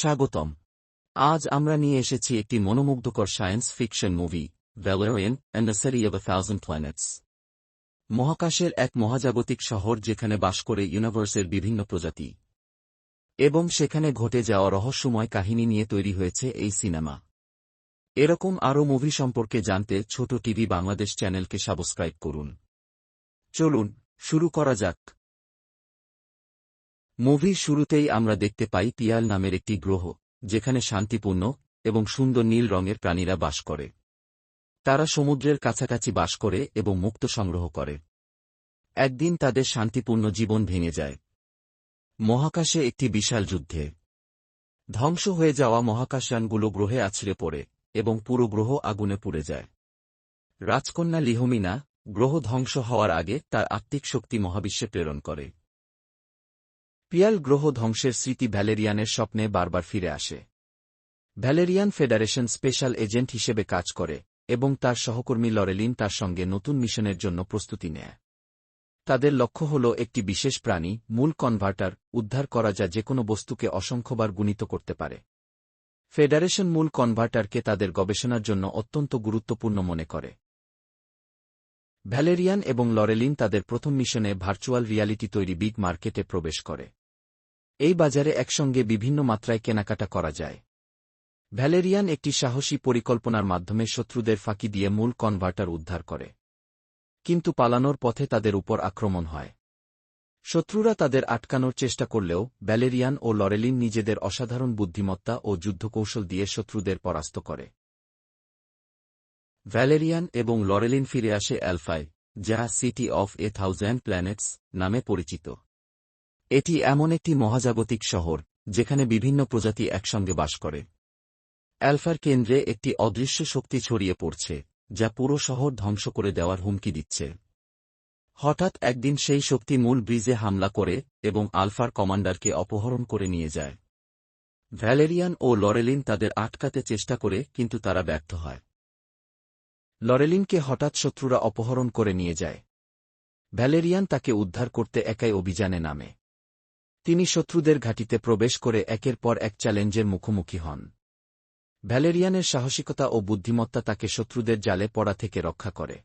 স্বাগতম। আজ আমরা নিয়ে এসেছি একটি মনোমুগ্ধকর science fiction movie Valerian and the city of thousand planets মহাকাশের এক মহাজাগতিক শহর যেখানে বাস করে ইউনিভার্সের বিভিন্ন প্রজাতি। এবং সেখানে ঘটে যাওয়া রহস্যময় কাহিনী নিয়ে তৈরি হয়েছে এই সিনেমা। এরকম আরও মুভি সম্পর্কে জানতে ছোট টিভি বাংলাদেশ চ্যানেলকে সাবস্ক্রাইব করুন। চলুন, শুরু করা যাক। মুভির শুরুতেই আমরা দেখতে পাই পিয়াল নামের একটি গ্রহ, যেখানে শান্তিপূর্ণ এবং সুন্দর নীল রঙের প্রাণীরা বাস করে। তারা সমুদ্রের কাছাকাছি বাস করে এবং মুক্ত সংগ্রহ করে। একদিন তাদের শান্তিপূর্ণ জীবন ভেঙে যায়। মহাকাশে একটি বিশাল যুদ্ধে। ধ্বংস হয়ে যাওয়া মহাকাশযানগুলো গ্রহে আছড়ে পড়ে এবং পুরো গ্রহ আগুনে পুড়ে যায়। রাজকন্যা লিহমিনা গ্রহ ধ্বংস হওয়ার আগে তার আত্মিক শক্তি মহাবিশ্বে প্রেরণ করে। পিয়াল গ্রহ ধ্বংসের স্মৃতি ভ্যালেরিয়ানের স্বপ্নে বারবার ফিরে আসে। ভ্যালেরিয়ান ফেডারেশন স্পেশাল এজেন্ট হিসেবে কাজ করে এবং তার সহকর্মী লরেলিন তার সঙ্গে নতুন মিশনের জন্য প্রস্তুতি নেয়। তাদের লক্ষ্য হল একটি বিশেষ প্রাণী, মূল কনভার্টার, উদ্ধার করা যা যেকোনো বস্তুকে অসংখ্যবার গুণিত করতে পারে। ফেডারেশন মূল কনভার্টারকে তাদের গবেষণার জন্য অত্যন্ত গুরুত্বপূর্ণ মনে করে। ভ্যালেরিয়ান এবং লরেলিন তাদের প্রথম মিশনে ভার্চুয়াল রিয়ালিটি তৈরি বিগ মার্কেটে প্রবেশ করে। এই বাজারে একসঙ্গে বিভিন্ন মাত্রায় কেনাকাটা করা যায়। ভ্যালেরিয়ান একটি সাহসী পরিকল্পনার মাধ্যমে শত্রুদের ফাঁকি দিয়ে মূল কনভার্টার উদ্ধার করে। কিন্তু পালানোর পথে তাদের উপর আক্রমণ হয়। শত্রুরা তাদের আটকানোর চেষ্টা করলেও ব্যালেরিয়ান ও লরেলিন নিজেদের অসাধারণ বুদ্ধিমত্তা ও যুদ্ধকৌশল দিয়ে শত্রুদের পরাস্ত করে। ভ্যালেরিয়ান এবং লরেলিন ফিরে আসে অ্যালফায়, যা city of a thousand planets নামে পরিচিত। এটি এমন একটি মহাজাগতিক শহর, যেখানে বিভিন্ন প্রজাতি একসঙ্গে বাস করে। অ্যালফার কেন্দ্রে একটি অদৃশ্য শক্তি ছড়িয়ে পড়ছে, যা পুরো শহর ধ্বংস করে দেওয়ার হুমকি দিচ্ছে। হঠাৎ একদিন সেই শক্তি মূল ব্রিজে হামলা করে এবং আলফার কমান্ডারকে অপহরণ করে নিয়ে যায়। ভ্যালেরিয়ান ও লরেলিন তাদের আটকাতে চেষ্টা করে, কিন্তু তারা ব্যর্থ হয়। লরেলিনকে হঠাৎ শত্রুরা অপহরণ করে নিয়ে যায়। ভ্যালেরিয়ান তাকে উদ্ধার করতে একাই অভিযানে নামে। তিনি শত্রুদের ঘাটিতে প্রবেশ করে একের পর এক চ্যালেঞ্জের মুখোমুখি হন। ভ্যালেরিয়ানের সাহসিকতা ও বুদ্ধিমত্তা তাকে শত্রুদের জালে পড়া থেকে রক্ষা করে।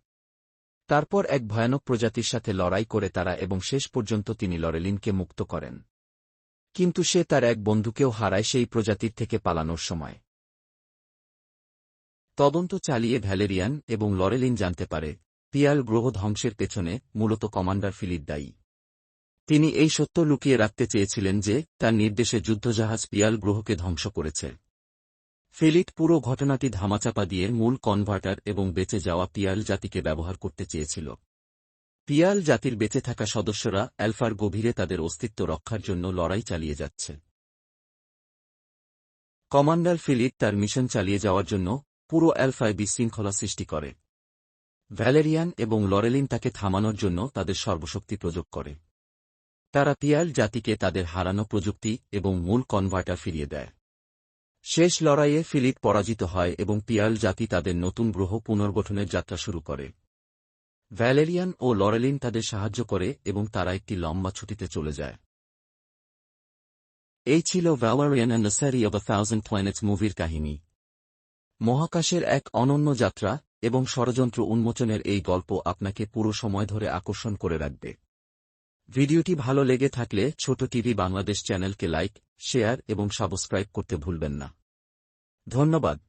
তারপর এক ভয়ানক প্রজাতির সাথে লড়াই করে তারা এবং শেষ পর্যন্ত তিনি লরেলিনকে মুক্ত করেন। কিন্তু সে তার এক বন্ধুকেও হারায় সেই প্রজাতির থেকে পালানোর সময়। তদন্ত চালিয়ে ভ্যালেরিয়ান এবং লরেলিন জানতে পারে, পিয়াল গ্রহ ধ্বংসের পেছনে মূলত কমান্ডার ফিলিপ দায়ী। তিনি এই সত্য লুকিয়ে রাখতে চেয়েছিলেন যে, তার নির্দেশে যুদ্ধজাহাজ পিয়াল গ্রহকে ধ্বংস করেছে। ফিলিট পুরো ঘটনাটি ধামাচাপা দিয়ে মূল কনভার্টার এবং বেঁচে যাওয়া পিয়াল জাতিকে ব্যবহার করতে চেয়েছিল। পিয়াল জাতির বেঁচে থাকা সদস্যরা অ্যালফার গভীরে তাদের অস্তিত্ব রক্ষার জন্য লড়াই চালিয়ে যাচ্ছে। কমান্ডার ফিলিট তার মিশন চালিয়ে যাওয়ার জন্য পুরো অ্যালফায় বিশৃঙ্খলা সৃষ্টি করে। ভ্যালেরিয়ান এবং লরেলিন তাকে থামানোর জন্য তাদের সর্বশক্তি প্রযোগ করে। তারা পিয়াল জাতিকে তাদের হারানো প্রযুক্তি এবং মূল কনভার্টার ফিরিয়ে দেয়। শেষ লড়াইয়ে ফিলিপ পরাজিত হয় এবং পিয়াল জাতি তাদের নতুন গ্রহ পুনর্গঠনের যাত্রা শুরু করে। ভ্যালেরিয়ান ও লরেলিন তাদের সাহায্য করে এবং তারা একটি লম্বা ছুটিতে চলে যায়। এই ছিল Valerian and city of thousand planets মুভির কাহিনী। মহাকাশের এক অনন্য যাত্রা এবং ষড়যন্ত্র উন্মোচনের এই গল্প আপনাকে পুরো সময় ধরে আকর্ষণ করে রাখবে। ভিডিওটি ভালো লেগে থাকলে ছোট টিভি বাংলাদেশ চ্যানেলকে লাইক, শেয়ার এবং সাবস্ক্রাইব করতে ভুলবেন না। ধন্যবাদ।